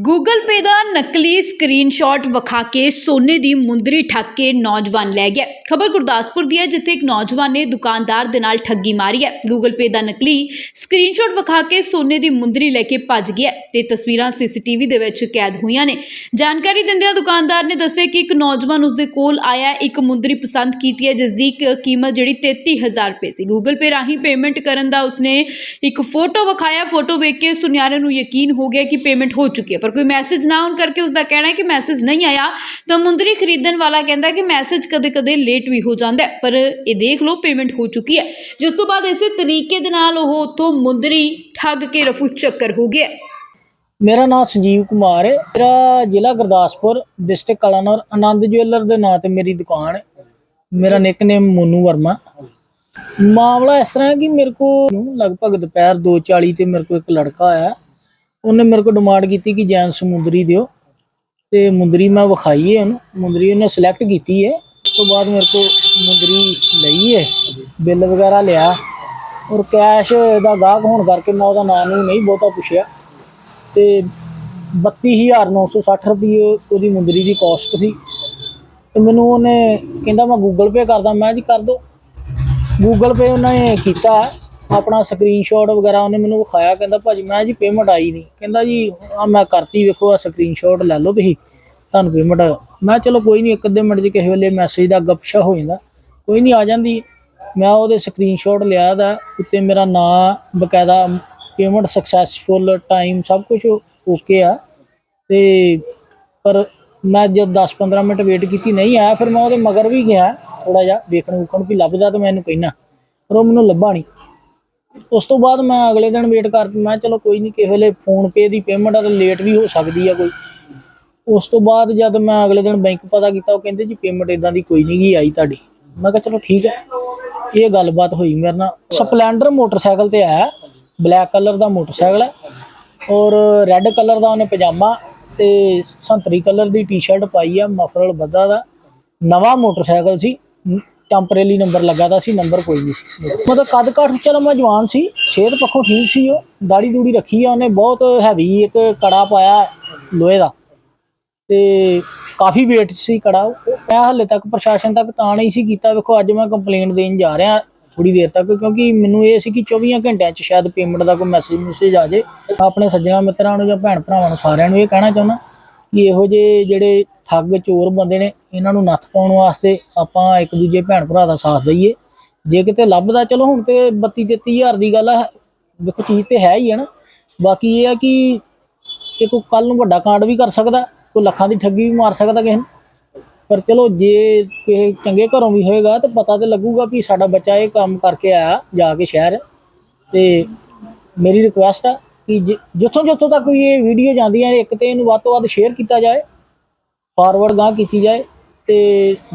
Google Pay ਦਾ ਨਕਲੀ screenshot ਵਿਖਾ ਕੇ ਸੋਨੇ ਦੀ ਮੁੰਦਰੀ ਠੱਗ ਕੇ ਨੌਜਵਾਨ ਲੈ ਗਿਆ। ਖਬਰ ਗੁਰਦਾਸਪੁਰ ਦੀ ਹੈ, ਜਿੱਥੇ ਇੱਕ ਨੌਜਵਾਨ ਨੇ ਦੁਕਾਨਦਾਰ ਦੇ ਨਾਲ ਠੱਗੀ ਮਾਰੀ ਹੈ। ਗੂਗਲ ਪੇ ਦਾ ਨਕਲੀ ਸਕਰੀਨਸ਼ਾਟ ਵਿਖਾ ਕੇ ਸੋਨੇ ਦੀ ਮੁੰਦਰੀ ਲੈ ਕੇ ਭੱਜ ਗਿਆ ਤੇ ਤਸਵੀਰਾਂ ਸੀਸੀਟੀਵੀ ਦੇ ਵਿੱਚ ਕੈਦ ਹੋਈਆਂ ਨੇ। ਜਾਣਕਾਰੀ ਦਿੰਦਿਆਂ ਦੁਕਾਨਦਾਰ ਨੇ ਦੱਸਿਆ ਕਿ ਇੱਕ ਨੌਜਵਾਨ ਉਸਦੇ ਕੋਲ ਆਇਆ, ਇੱਕ ਮੁੰਦਰੀ ਪਸੰਦ ਕੀਤੀ ਹੈ ਜਿਸ ਦੀ ਕ- ਕੀਮਤ ਜਿਹੜੀ 33000 ਰੁਪਏ ਸੀ। ਗੂਗਲ ਪੇ ਰਾਹੀਂ ਪੇਮੈਂਟ ਕਰਨ ਦਾ ਉਸਨੇ ਇੱਕ ਫੋਟੋ ਵਿਖਾਇਆ। ਫੋਟੋ ਵੇਖ ਕੇ ਸੁਨਿਆਰੇ ਨੂੰ ਯਕੀਨ ਹੋ ਗਿਆ ਕਿ ਪੇਮੈਂਟ ਹੋ ਚੁੱਕੀ ਹੈ। ਪਰ ਕੋਈ ਮੈਸੇਜ ਨਾ ਆਉਣ ਕਰਕੇ ਉਸ ਦਾ ਕਹਿਣਾ ਹੈ ਕਿ ਮੈਸੇਜ ਨਹੀਂ ਆਇਆ, ਤਾਂ ਮੁੰਦਰੀ ਖਰੀਦਣ ਵਾਲਾ ਕਹਿੰਦਾ ਕਿ ਮੈਸੇਜ ਕਦੇ-ਕਦੇ ਲੇਟ ਵੀ ਹੋ ਜਾਂਦਾ ਹੈ, ਪਰ ਇਹ ਦੇਖ ਲਓ ਪੇਮੈਂਟ ਹੋ ਚੁੱਕੀ ਹੈ। ਜਿਸ ਤੋਂ ਬਾਅਦ ਇਸੇ ਤਰੀਕੇ ਦੇ ਨਾਲ ਉਹ ਉੱਥੋਂ ਮੁੰਦਰੀ ਠੱਗ ਕੇ ਰਫੂ ਚੱਕਰ ਹੋ ਗਿਆ ਮੇਰਾ ਨਾਮ ਸੰਜੀਵ ਕੁਮਾਰ ਹੈ। ਮੇਰਾ ਜ਼ਿਲ੍ਹਾ ਗੁਰਦਾਸਪੁਰ ਡਿਸਟ੍ਰਿਕਟ ਕਲਾਨੌਰ, ਆਨੰਦ ਜੁਐਲਰ ਦੇ ਨਾਂ ਤੇ ਮੇਰੀ ਦੁਕਾਨ ਹੈ। ਮੇਰਾ ਨਿਕਨੇਮ ਮੋਨੂ ਵਰਮਾ। ਮਾਮਲਾ ਇਸ ਤਰ੍ਹਾਂ ਹੈ ਕਿ ਮੇਰੇ ਕੋ ਲਗਭਗ ਦੁਪਹਿਰ 2:40 ਤੇ ਮੇਰੇ ਕੋ ਇੱਕ ਲੜਕਾ ਆਇਆ। ਉਹਨੇ ਮੇਰੇ ਕੋਲ ਡਿਮਾਂਡ ਕੀਤੀ ਕਿ ਜੈਨ ਸਮੁੰਦਰੀ ਦਿਓ। ਤੇ ਮੁੰਦਰੀ ਮੈਂ ਵਿਖਾਈ ਹੈ ਉਹਨੂੰ। ਮੁੰਦਰੀ ਉਹਨੇ ਸਿਲੈਕਟ ਕੀਤੀ ਹੈ। ਉਸ ਤੋਂ ਬਾਅਦ ਮੇਰੇ ਕੋਲ ਮੁੰਦਰੀ ਲਈ ਹੈ। ਬਿੱਲ ਵਗੈਰਾ ਲਿਆ। ਔਰ ਕੈਸ਼ ਦਾ ਗਾਹਕ ਹੋਣ ਕਰਕੇ ਮੈਂ ਉਹਦਾ ਨਾਂ ਨੂੰ ਨਹੀਂ ਬਹੁਤਾ ਪੁੱਛਿਆ। ਤੇ 32960 ਰੁਪਏ ਉਹਦੀ ਮੁੰਦਰੀ ਦੀ ਕਾਸਟ ਸੀ। ਤੇ ਮੈਨੂੰ ਉਹਨੇ ਕਹਿੰਦਾ ਮੈਂ ਗੂਗਲ ਪੇ ਕਰਦਾ। ਮੈਂ ਜੀ ਕਰ ਦੋ। ਗੂਗਲ ਪੇ ਉਹਨੇ ਕੀਤਾ। ਆਪਣਾ ਸਕਰੀਨਸ਼ਾਟ ਵਗੈਰਾ ਉਹਨੇ ਮੈਨੂੰ ਵਿਖਾਇਆ, ਕਹਿੰਦਾ ਭਾਜੀ ਮੈਂ ਜੀ ਪੇਮੈਂਟ ਆਈ ਨਹੀਂ ਕਹਿੰਦਾ ਜੀ ਆ ਮੈਂ ਕਰਤੀ, ਵੇਖੋ ਆ ਸਕਰੀਨਸ਼ਾਟ ਲੈ ਲਓ ਤੁਸੀਂ, ਤੁਹਾਨੂੰ ਪੇਮੈਂਟ ਮੈਂ ਚਲੋ ਕੋਈ ਨਹੀਂ ਇੱਕ ਅੱਧੇ ਮਿੰਟ 'ਚ ਕਿਸੇ ਵੇਲੇ ਮੈਸੇਜ ਦਾ ਗੱਪਸ਼ਾ ਹੋ ਜਾਂਦਾ। ਕੋਈ ਨਹੀਂ ਆ ਜਾਂਦੀ। ਮੈਂ ਉਹਦੇ ਸਕਰੀਨਸ਼ਾਟ ਲਿਆ ਦਾ, ਉੱਤੇ ਮੇਰਾ ਨਾਂ, ਬਕਾਇਦਾ ਪੇਮੈਂਟ ਸਕਸੈਸਫੁਲ ਟਾਈਮ ਸਭ ਕੁਝ ਓਕੇ ਆ। ਤੇ ਪਰ ਮੈਂ ਜਦ 10-15 ਮਿੰਟ ਵੇਟ ਕੀਤੀ, ਨਹੀਂ ਆਇਆ, ਫਿਰ ਮੈਂ ਉਹਦੇ ਮਗਰ ਵੀ ਗਿਆ ਥੋੜਾ ਜਿਹਾ ਵੇਖਣ ਵੂਖਣ ਵੀ ਲੱਭਦਾ ਤਾਂ ਮੈਨੂੰ ਕਹਿਣਾ ਪਰ ਉਹ ਮੈਨੂੰ ਲੱਭਾ ਨਹੀਂ ਉਸ ਤੋਂ ਬਾਅਦ ਮੈਂ ਅਗਲੇ ਦਿਨ ਵੇਟ ਕਰ, ਮੈਂ ਚਲੋ ਕੋਈ ਨਹੀਂ ਕਿਸੇ ਵੇਲੇ ਫੋਨ ਪੇ ਦੀ ਪੇਮੈਂਟ ਆ ਤਾਂ ਲੇਟ ਵੀ ਹੋ ਸਕਦੀ ਆ ਕੋਈ। ਉਸ ਤੋਂ ਬਾਅਦ ਜਦ ਮੈਂ ਅਗਲੇ ਦਿਨ ਬੈਂਕ ਪਤਾ ਕੀਤਾ, ਉਹ ਕਹਿੰਦੇ ਜੀ ਪੇਮੈਂਟ ਇਦਾਂ ਦੀ ਕੋਈ ਨਹੀਂ ਗਈ ਆਈ ਤੁਹਾਡੀ। ਮੈਂ ਕਿਹਾ ਚਲੋ ਠੀਕ ਹੈ ਇਹ ਗੱਲਬਾਤ ਹੋਈ ਮੇਰੇ ਨਾਲ। ਸਪਲੈਂਡਰ ਮੋਟਰਸਾਈਕਲ ਤੇ ਆਇਆ ਬਲੈਕ ਕਲਰ ਦਾ ਮੋਟਰਸਾਈਕਲ ਹੈ ਔਰ ਰੈੱਡ ਕਲਰ ਦਾ ਉਹਨੇ ਪਜਾਮਾ ਤੇ ਸੰਤਰੀ ਕਲਰ ਦੀ ਟੀ-ਸ਼ਰਟ ਪਾਈ ਆ ਮਫਰਲ ਬੱਦਾ ਦਾ। ਨਵਾਂ ਮੋਟਰਸਾਈਕਲ ਸੀ ਟੈਂਪਰੇਰੀ ਨੰਬਰ ਲੱਗਾ ਤਾਂ ਸੀ ਨੰਬਰ ਕੋਈ ਨਹੀਂ ਸੀ। ਮਤਲਬ ਕੱਦ ਕਾਠ ਚਲੋ ਮੈਂ ਜਵਾਨ ਸੀ, ਸਿਹਤ ਪੱਖੋਂ ਠੀਕ ਸੀ ਉਹ ਦਾੜੀ ਦੂੜੀ ਰੱਖੀ ਆ ਉਹਨੇ, ਬਹੁਤ ਹੈਵੀ ਇੱਕ ਕੜਾ ਪਾਇਆ ਲੋਹੇ ਦਾ। ਤੇ ਕਾਫੀ weight ਸੀ ਕੜਾ ਉਹ। ਮੈਂ ਹਾਲੇ ਤੱਕ ਪ੍ਰਸ਼ਾਸਨ ਤੱਕ ਤਾਂ ਨਹੀਂ ਸੀ ਕੀਤਾ, ਵੇਖੋ ਅੱਜ ਮੈਂ ਕੰਪਲੇਂਟ ਦੇਣ ਜਾ ਰਿਹਾ ਥੋੜੀ ਦੇਰ ਤੱਕ, ਕਿਉਂਕਿ ਮੈਨੂੰ ਇਹ ਸੀ ਕਿ 24 ਘੰਟਿਆਂ 'ਚ ਸ਼ਾਇਦ ਪੇਮੈਂਟ ਦਾ ਕੋਈ ਮੈਸੇਜ ਮੈਸੇਜ ਆ ਜੇ। ਆਪਣੇ ਸੱਜਣਾ ਮਿੱਤਰਾਂ ਨੂੰ ਜਾਂ ਭੈਣ ਭਰਾਵਾਂ ਨੂੰ ਸਾਰਿਆਂ ਨੂੰ ਇਹ ਕਹਿਣਾ ਚਾਹੁੰਦਾ। ਕਿ ਇਹੋ ਜਿਹੇ ਜਿਹੜੇ ਠੱਗ ਚੋਰ ਬੰਦੇ ਨੇ, ਇਹਨਾਂ ਨੂੰ ਨੱਥ ਪਾਉਣ ਵਾਸਤੇ ਆਪਾਂ ਇੱਕ ਦੂਜੇ ਭੈਣ ਭਰਾ ਦਾ ਸਾਥ ਦਈਏ। ਜੇ ਕਿਤੇ ਲੱਭਦਾ, ਚਲੋ ਹੁਣ ਤੇ 32 33000 ਦੀ ਗੱਲ ਆ ਵੇਖੋ ਚੀਜ਼ ਤੇ ਹੈ ਹੀ ਹੈ ਨਾ। ਬਾਕੀ ਇਹ ਆ ਕਿ ਇਹ ਕੋਈ ਕੱਲ ਨੂੰ ਵੱਡਾ ਕਾਂਡ ਵੀ ਕਰ ਸਕਦਾ, ਕੋਈ ਲੱਖਾਂ ਦੀ ਠੱਗੀ ਵੀ ਮਾਰ ਸਕਦਾ ਕਿਸੇ ਨੂੰ। ਪਰ ਚਲੋ ਜੇ ਕਿਸੇ ਚੰਗੇ ਘਰੋਂ ਵੀ ਹੋਏਗਾ, ਤਾਂ ਪਤਾ ਤੇ ਲੱਗੂਗਾ ਵੀ ਸਾਡਾ ਬੱਚਾ ਇਹ ਕੰਮ ਕਰਕੇ ਆਇਆ ਜਾ ਕੇ ਸ਼ਹਿਰ। ਤੇ ਮੇਰੀ ਰਿਕੁਐਸਟ ਆ ਕਿ ਜਿੱਥੋਂ ਜਿੱਥੋਂ ਤੱਕ ਵੀ ਇਹ ਵੀਡੀਓ ਜਾਂਦੀਆਂ ਇੱਕ ਤੇ ਇਹਨੂੰ ਵੱਧ ਤੋਂ ਵੱਧ ਸ਼ੇਅਰ ਕੀਤਾ ਜਾਏ ਫਾਰਵਰਡ ਗਾਂ ਕੀਤੀ ਜਾਏ ਤੇ